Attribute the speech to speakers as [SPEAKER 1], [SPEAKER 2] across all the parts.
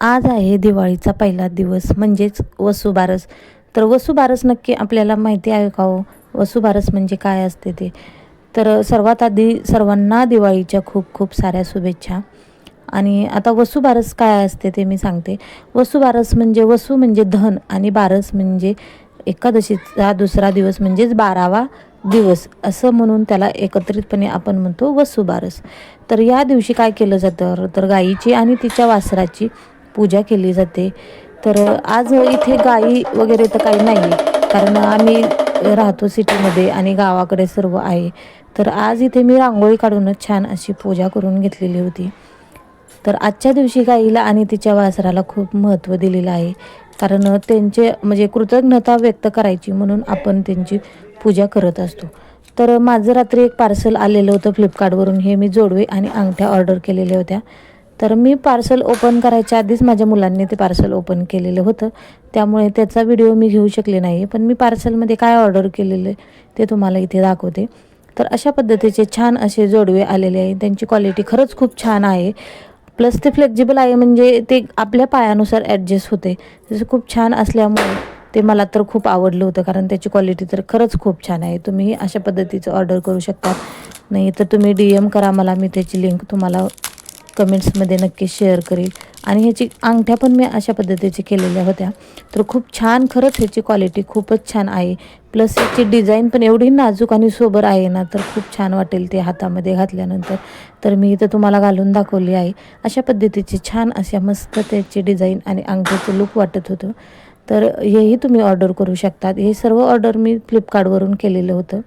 [SPEAKER 1] आज आहे दिवाळीचा पहिला दिवस म्हणजेच वसुबारस. तर वसुबारस नक्की आपल्याला माहिती आहे का हो? वसुबारस म्हणजे काय असते ते? तर सर्वात आधी सर्वांना दिवाळीच्या खूप खूप साऱ्या शुभेच्छा. आणि आता वसुबारस काय असते ते मी सांगते. वसुबारस म्हणजे वसू म्हणजे धन आणि बारस म्हणजे एकादशीचा दुसरा दिवस म्हणजेच बारावा दिवस असं म्हणून त्याला एकत्रितपणे आपण म्हणतो वसुबारस. तर या दिवशी काय केलं जातं? तर गाईची आणि तिच्या वासराची पूजा केली जाते. तर आज इथे गाई वगैरे तर काही नाही कारण आम्ही राहतो सिटीमध्ये आणि गावाकडे सर्व आहे. तर आज इथे मी रांगोळी काढूनच छान अशी पूजा करून घेतलेली होती. तर आजच्या दिवशी गाईला आणि तिच्या वासराला खूप महत्त्व दिलेलं आहे. कारण त्यांचे म्हणजे कृतज्ञता व्यक्त करायची म्हणून आपण त्यांची पूजा करत असतो. तर माझं रात्री एक पार्सल आलेलं होतं फ्लिपकार्टवरून हे मी जोडवे आणि अंगठ्या ऑर्डर केलेल्या होत्या. तर मी पार्सल ओपन करायच्या आधीच माझ्या मुलांनी ते पार्सल ओपन केलेलं होतं. त्यामुळे त्याचा व्हिडिओ मी घेऊ शकले नाही पण मी पार्सलमध्ये काय ऑर्डर केलेलं ते तुम्हाला इथे दाखवते. तर अशा पद्धतीचे छान असे जोडवे आलेले आहे त्यांची क्वालिटी खरंच खूप छान आहे. प्लस ते फ्लेक्झिबल आहे म्हणजे ते आपल्या पायानुसार ॲडजस्ट होते. जसं खूप छान असल्यामुळे ते मला तर खूप आवडलं होतं. कारण त्याची क्वालिटी तर खरंच खूप छान आहे. तुम्ही अशा पद्धतीचं ऑर्डर करू शकता. नाही तर तुम्ही डी एम करा मला. मी त्याची लिंक तुम्हाला कमेंट्समध्ये नक्की शेअर करेल. आणि ह्याची अंगठ्या पण मी अशा पद्धतीचे केलेल्या होत्या. तर खूप छान खरंच ह्याची क्वालिटी खूपच छान आहे. प्लस याची डिझाईन पण एवढी नाजूक आणि सोबर आहे ना तर खूप छान वाटेल ते हातामध्ये घातल्यानंतर. तर मी इथं तुम्हाला घालून दाखवली आहे. अशा पद्धतीची छान अशा मस्त त्याची डिझाईन आणि अंगठ्याचं लुक वाटत होतं. तर हेही तुम्ही ऑर्डर करू शकतात. हे सर्व ऑर्डर मी फ्लिपकार्टवरून केलेलं होतं.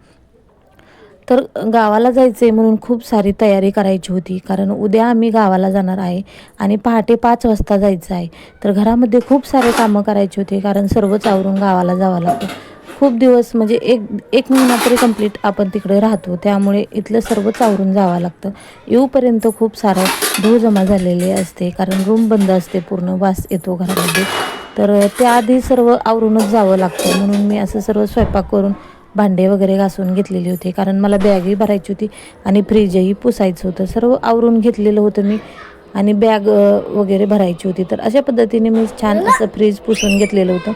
[SPEAKER 1] तर गावाला जायचं आहे म्हणून खूप सारी तयारी करायची होती. कारण उद्या आम्ही गावाला जाणार आहे आणि पहाटे पाच वाजता जायचं आहे. तर घरामध्ये खूप सारे कामं करायची होती. कारण सर्वच आवरून गावाला जावं लागतं. खूप दिवस म्हणजे एक एक महिना तरी कंप्लीट आपण तिकडे राहतो. त्यामुळे इथलं सर्वच आवरून जावं लागतं. येऊपर्यंत खूप सारं धूळ जमा झालेले असते. कारण रूम बंद असते. पूर्ण वास येतो घरामध्ये. तर त्याआधी सर्व आवरूनच जावं लागतं. म्हणून मी असं सर्व स्वयंपाक करून भांडे वगैरे घासून घेतलेली होती. कारण मला बॅगही भरायची होती आणि फ्रीजही पुसायचं होतं. सर्व आवरून घेतलेलं होतं मी आणि बॅग वगैरे भरायची होती. तर अशा पद्धतीने मी छान असं फ्रीज पुसून घेतलेलं होतं.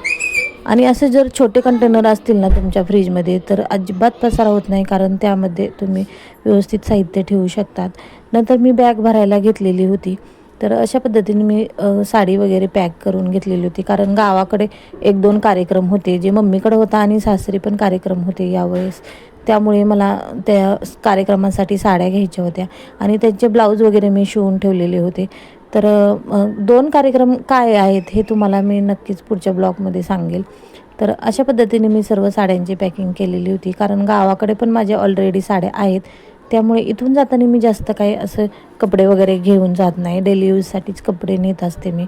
[SPEAKER 1] आणि असे जर छोटे कंटेनर असतील ना तुमच्या फ्रीजमध्ये तर अजिबात पसारा होत नाही कारण त्यामध्ये तुम्ही व्यवस्थित साहित्य ठेवू शकतात. नंतर मी बॅग भरायला घेतलेली होती. तर अशा पद्धतीने मी साडी वगैरे पॅक करून घेतलेली होती. कारण गावाकडे एक दोन कार्यक्रम होते. जे मम्मीकडे होता आणि सासरी पण कार्यक्रम होते यावेळेस. त्यामुळे मला त्या कार्यक्रमासाठी साड्या घ्यायच्या होत्या. आणि त्यांचे ब्लाऊज वगैरे मी शिवून ठेवलेले होते. तर दोन कार्यक्रम काय आहेत हे तुम्हाला मी नक्कीच पुढच्या ब्लॉगमध्ये सांगेल. तर अशा पद्धतीने मी सर्व साड्यांची पॅकिंग केलेली होती. कारण गावाकडे पण माझ्या ऑलरेडी साड्या आहेत. त्यामुळे इथून जाताना मी जास्त काही असं कपडे वगैरे घेऊन जात नाही. डेली यूजसाठीच कपडे नेत असते मी.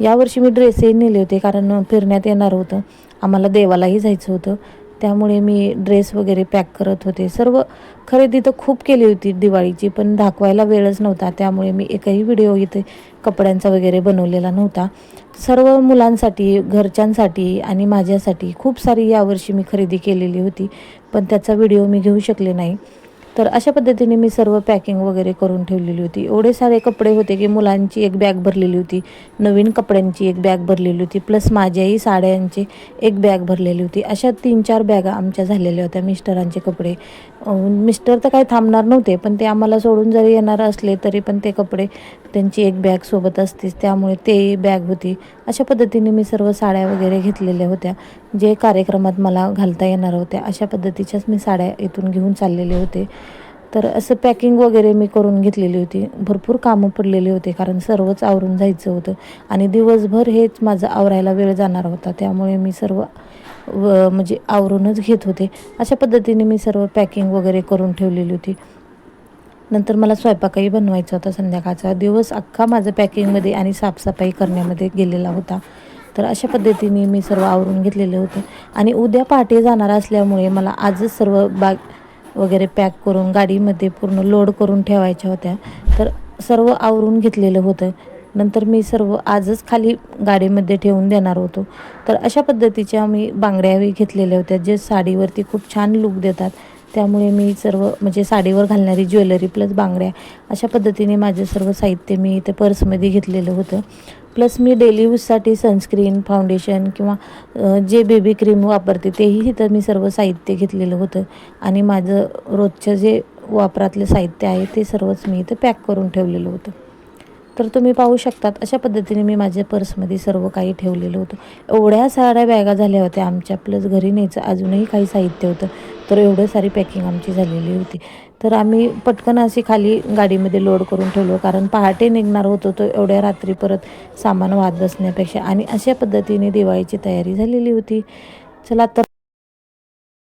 [SPEAKER 1] यावर्षी मी ड्रेसही नेले होते कारण फिरण्यात येणार होतं. आम्हाला देवालाही जायचं होतं. त्यामुळे मी ड्रेस वगैरे पॅक करत होते. सर्व खरेदी तर खूप केली होती दिवाळीची पण दाखवायला वेळच नव्हता. त्यामुळे मी एकही व्हिडिओ इथे कपड्यांचा वगैरे बनवलेला नव्हता. सर्व मुलांसाठी घरच्यांसाठी आणि माझ्यासाठी खूप सारी यावर्षी मी खरेदी केलेली होती. पण त्याचा व्हिडिओ मी घेऊ शकले नाही. तर अशा पद्धतीने मी सर्व पॅकिंग वगैरे करून ठेवलेली होती. एवढे सारे कपडे होते की मुलांची एक बॅग भरलेली होती. नवीन कपड्यांची एक बॅग भरलेली होती. प्लस माझ्याही साड्यांची एक बॅग भरलेली होती. अशा तीन चार बॅगा आमच्या झालेल्या होत्या मिस्टरांचे कपडे. मिस्टर तर काही थांबणार नव्हते पण ते आम्हाला सोडून जरी येणार असले तरी पण ते कपडे त्यांची एक बॅग सोबत असतेच त्यामुळे ते बॅग होती. अशा पद्धतीने मी सर्व साड्या वगैरे घेतलेल्या होत्या. जे कार्यक्रमात मला घालता येणार होत्या अशा पद्धतीच्याच मी साड्या इथून घेऊन चाललेले होते. तर असं पॅकिंग वगैरे मी करून घेतलेली होती. भरपूर कामं पडलेले होते कारण सर्वच आवरून जायचं होतं. आणि दिवसभर हेच माझं आवरायला वेळ जाणार होता. त्यामुळे मी सर्व व म्हणजे आवरूनच घेत होते. अशा पद्धतीने मी सर्व पॅकिंग वगैरे करून ठेवलेली होती. नंतर मला स्वयंपाकही बनवायचा होता संध्याकाळचा. दिवस अख्खा माझं पॅकिंगमध्ये आणि साफसफाई करण्यामध्ये गेलेला होता. तर अशा पद्धतीने मी सर्व आवरून घेतलेलं होतं. आणि उद्या पहाटे जाणार असल्यामुळे मला आजच सर्व बाग वगैरे पॅक करून गाडीमध्ये पूर्ण लोड करून ठेवायच्या होत्या. तर सर्व आवरून घेतलेलं होतं. नंतर मी सर्व आजच खाली गाडीमध्ये ठेवून देणार होतो. तर अशा पद्धतीच्या मी बांगड्याही घेतलेल्या होत्या जे साडीवरती खूप छान लुक देतात. त्यामुळे मी सर्व म्हणजे साडीवर घालणारी ज्वेलरी प्लस बांगड्या अशा पद्धतीने माझं सर्व साहित्य मी इथे पर्समध्ये घेतलेलं होतं. प्लस मी डेली यूजसाठी सनस्क्रीन फाउंडेशन किंवा जे बेबी क्रीम वापरते तेही इथं मी सर्व साहित्य घेतलेलं होतं. आणि माझं रोजचं जे वापरातलं साहित्य आहे ते सर्वच मी इथं पॅक करून ठेवलेलं होतं. तर तुम्ही पाहू शकतात अशा पद्धतीने मी माझ्या पर्समध्ये सर्व काही ठेवलेलं होतं. एवढ्या साऱ्या बॅगा झाल्या होत्या आमच्या प्लस घरी न्यायचं अजूनही काही साहित्य होतं. तर एवढं सारी पॅकिंग आमची झालेली होती. तर आम्ही पटकन अशी खाली गाडीमध्ये लोड करून ठेवलो कारण पहाटे निघणार होतो तो एवढ्या रात्री परत सामान वाहत बसण्यापेक्षा. आणि अशा पद्धतीने दिवाळीची तयारी झालेली होती. चला तर